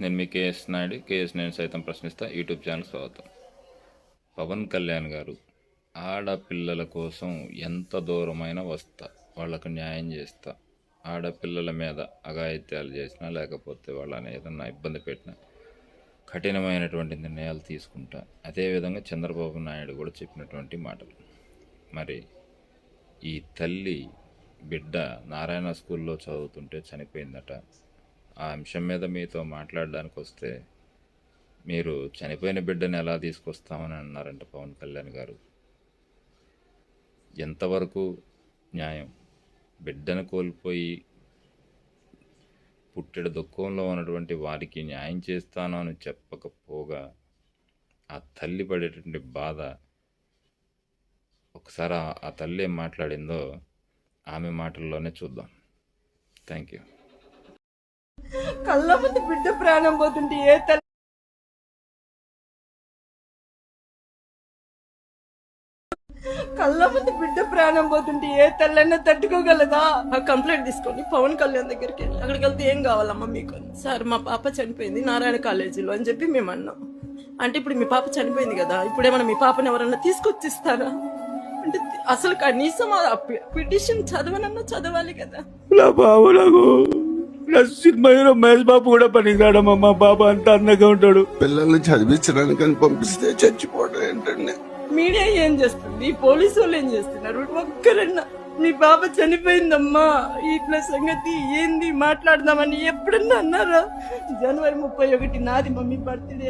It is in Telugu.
నేను మీ కేఎస్ నాయుడు కేఎస్ నేను సైతం ప్రశ్నిస్తా. యూట్యూబ్ ఛానల్ స్వాగతం. పవన్ కళ్యాణ్ గారు ఆడపిల్లల కోసం ఎంత దూరమైనా వస్తా వాళ్ళకు న్యాయం చేస్తా ఆడపిల్లల మీద అఘాయిత్యాలు చేసినా లేకపోతే వాళ్ళని ఏదన్నా ఇబ్బంది పెట్టినా కఠినమైనటువంటి నిర్ణయాలు తీసుకుంటా. అదేవిధంగా చంద్రబాబు నాయుడు కూడా చెప్పినటువంటి మాటలు. మరి ఈ తల్లి బిడ్డ నారాయణ స్కూల్లో చదువుతుంటే చనిపోయిందట. ఆ అంశం మీద మీతో మాట్లాడడానికి వస్తే మీరు చనిపోయిన బిడ్డను ఎలా తీసుకొస్తామని అన్నారంట పవన్ కళ్యాణ్ గారు. ఎంతవరకు న్యాయం? బిడ్డను కోల్పోయి పుట్టెడు దుఃఖంలో ఉన్నటువంటి వారికి న్యాయం చేస్తాను అని చెప్పకపోగా ఆ తల్లి పడేటువంటి బాధ ఒకసారి ఆ తల్లి ఏం మాట్లాడిందో ఆమె మాటల్లోనే చూద్దాం. Thank you. కళ్ళ ముందు బిడ్డ ప్రాణం పోతుంటే ఏ తల్లి కళ్ళ ముందు బిడ్డ ప్రాణం పోతుంటే ఏ తల్లైనా తట్టుకోగలదా? ఆ కంప్లైంట్ తీసుకొని పవన్ కళ్యాణ్ దగ్గరికి వెళ్ళి అక్కడికి వెళ్తే ఏం కావాలమ్మా మీకు? సార్ మా పాప చనిపోయింది నారాయణ కాలేజీలో అని చెప్పి మేము అన్నాం అంటే ఇప్పుడు మీ పాప చనిపోయింది కదా ఇప్పుడు ఏమైనా మీ పాపను ఎవరన్నా తీసుకొచ్చిస్తారా? అంటే అసలు కనీసం ఆ పిటిషన్ చదవనన్నా చదవాలి కదా. నా బాబు నాకు సినిమా హీరో మహేష్ బాబు కూడా పనికిరాడమ్మా మా బాబు అంత అందంగా ఉంటాడు. పిల్లల్ని చదివించడానికి అని పంపిస్తే చచ్చిపోవడం ఏంటండి? మీడియా ఏం చేస్తుంది? పోలీసు వాళ్ళు ఏం చేస్తున్నారు? ఒక్కరన్నా మీ బాబా చనిపోయిందమ్మా. ఇట్లా సంగతి ఏంది? మాట్లాడదామని ఎప్పుడన్నా అన్నారా? జనవరి ముప్పై ఒకటి నాది మమ్మీ బర్త్డే.